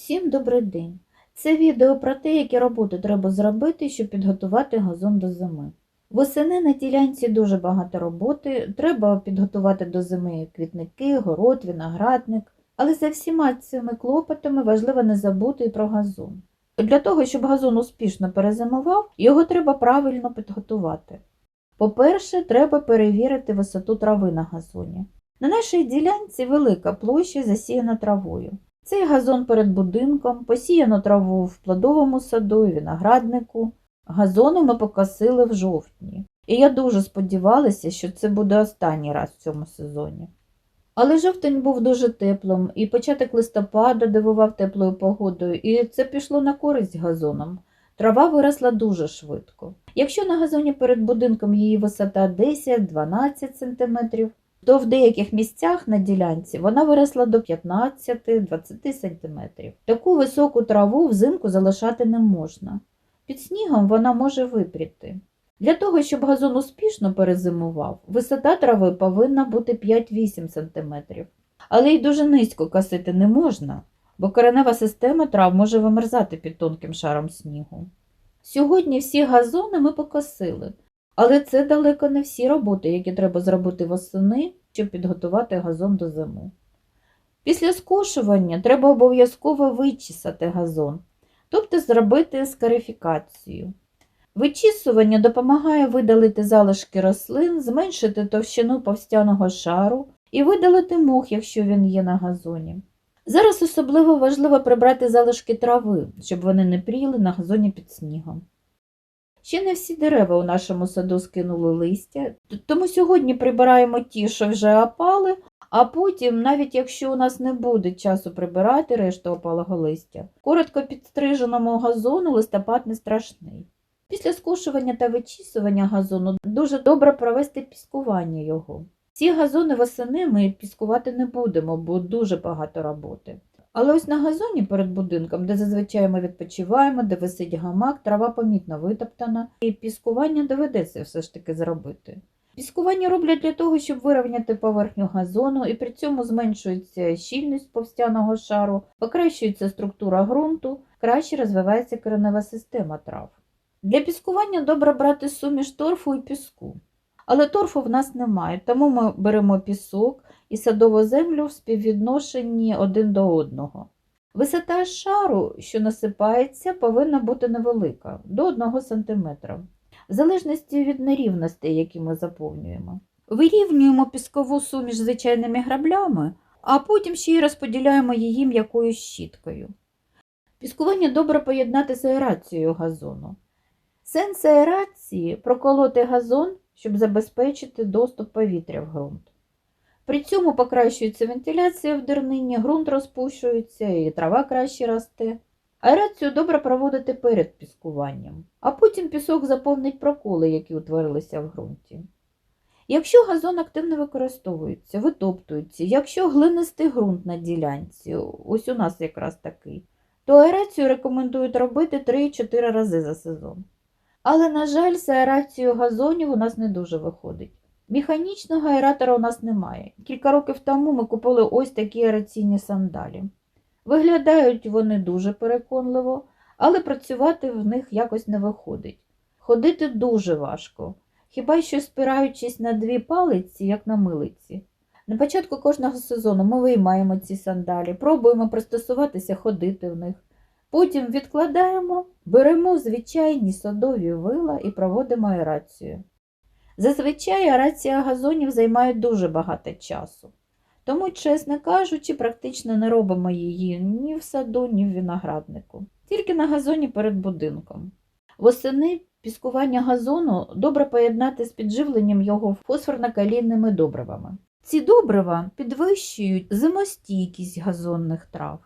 Всім добрий день! Це відео про те, які роботи треба зробити, щоб підготувати газон до зими. Восени на ділянці дуже багато роботи, треба підготувати до зими квітники, город, виноградник, але за всіма цими клопотами важливо не забути і про газон. Для того, щоб газон успішно перезимував, його треба правильно підготувати. По-перше, треба перевірити висоту трави на газоні. На нашій ділянці велика площа засіяна травою. Цей газон перед будинком, посіяно траву в плодовому саду і винограднику. Газони ми покосили в жовтні. І я дуже сподівалася, що це буде останній раз в цьому сезоні. Але жовтень був дуже теплим, і початок листопада дивував теплою погодою, і це пішло на користь газонам. Трава виросла дуже швидко. Якщо на газоні перед будинком її висота 10-12 см, то в деяких місцях на ділянці вона виросла до 15-20 см. Таку високу траву взимку залишати не можна. Під снігом вона може випріти. Для того, щоб газон успішно перезимував, висота трави повинна бути 5-8 см. Але й дуже низько косити не можна, бо коренева система трав може вимерзати під тонким шаром снігу. Сьогодні всі газони ми покосили, але це далеко не всі роботи, які треба зробити восени, щоб підготувати газон до зими. Після скошування треба обов'язково вичісати газон, тобто зробити скарифікацію. Вичісування допомагає видалити залишки рослин, зменшити товщину повстяного шару і видалити мох, якщо він є на газоні. Зараз особливо важливо прибрати залишки трави, щоб вони не пріли на газоні під снігом. Ще не всі дерева у нашому саду скинули листя, тому сьогодні прибираємо ті, що вже опали, а потім, навіть якщо у нас не буде часу прибирати решту опалого листя, коротко підстриженому газону листопад не страшний. Після скошування та вичісування газону дуже добре провести піскування його. Ці газони восени ми піскувати не будемо, бо дуже багато роботи. Але ось на газоні перед будинком, де зазвичай ми відпочиваємо, де висить гамак, трава помітно витоптана, і піскування доведеться все ж таки зробити. Піскування роблять для того, щоб вирівняти поверхню газону, і при цьому зменшується щільність повстяного шару, покращується структура ґрунту, краще розвивається коренева система трав. Для піскування добре брати суміш торфу і піску. Але торфу в нас немає, тому ми беремо пісок і садову землю в співвідношенні один до одного. Висота шару, що насипається, повинна бути невелика до 1 см, в залежності від нерівностей, які ми заповнюємо. Вирівнюємо піскову суміш звичайними граблями, а потім ще й розподіляємо її м'якою щіткою. Піскування добре поєднати з аерацією газону. Сенс аерації проколоти газон, щоб забезпечити доступ повітря в ґрунт. При цьому покращується вентиляція в дернині, ґрунт розпущується і трава краще росте. Аерацію добре проводити перед піскуванням, а потім пісок заповнить проколи, які утворилися в ґрунті. Якщо газон активно використовується, витоптується, якщо глинистий ґрунт на ділянці, ось у нас якраз такий, то аерацію рекомендують робити 3-4 рази за сезон. Але, на жаль, з аерацією газонів у нас не дуже виходить. Механічного аератора у нас немає. Кілька років тому ми купили ось такі аераційні сандалі. Виглядають вони дуже переконливо, але працювати в них якось не виходить. Ходити дуже важко, хіба що спираючись на дві палиці, як на милиці. На початку кожного сезону ми виймаємо ці сандалі, пробуємо пристосуватися ходити в них. Потім відкладаємо, беремо звичайні садові вила і проводимо аерацію. Зазвичай аерація газонів займає дуже багато часу. Тому, чесно кажучи, практично не робимо її ні в саду, ні в винограднику, тільки на газоні перед будинком. Восени піскування газону добре поєднати з підживленням його фосфорно-калійними добривами. Ці добрива підвищують зимостійкість газонних трав.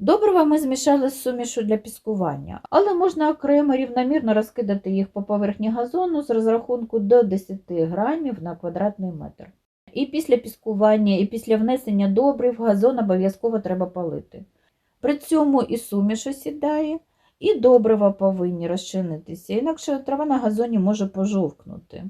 Добрива ми змішали з сумішу для піскування, але можна окремо рівномірно розкидати їх по поверхні газону з розрахунку до 10 грамів на квадратний метр. І після піскування, і після внесення добрив газон обов'язково треба полити. При цьому і суміш осідає, і добрива повинні розчинитися, інакше трава на газоні може пожовкнути.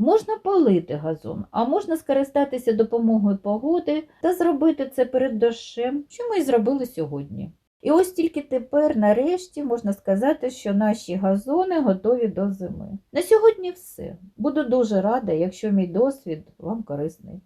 Можна полити газон, а можна скористатися допомогою погоди та зробити це перед дощем, що ми і зробили сьогодні. І ось тільки тепер, нарешті, можна сказати, що наші газони готові до зими. На сьогодні все. Буду дуже рада, якщо мій досвід вам корисний.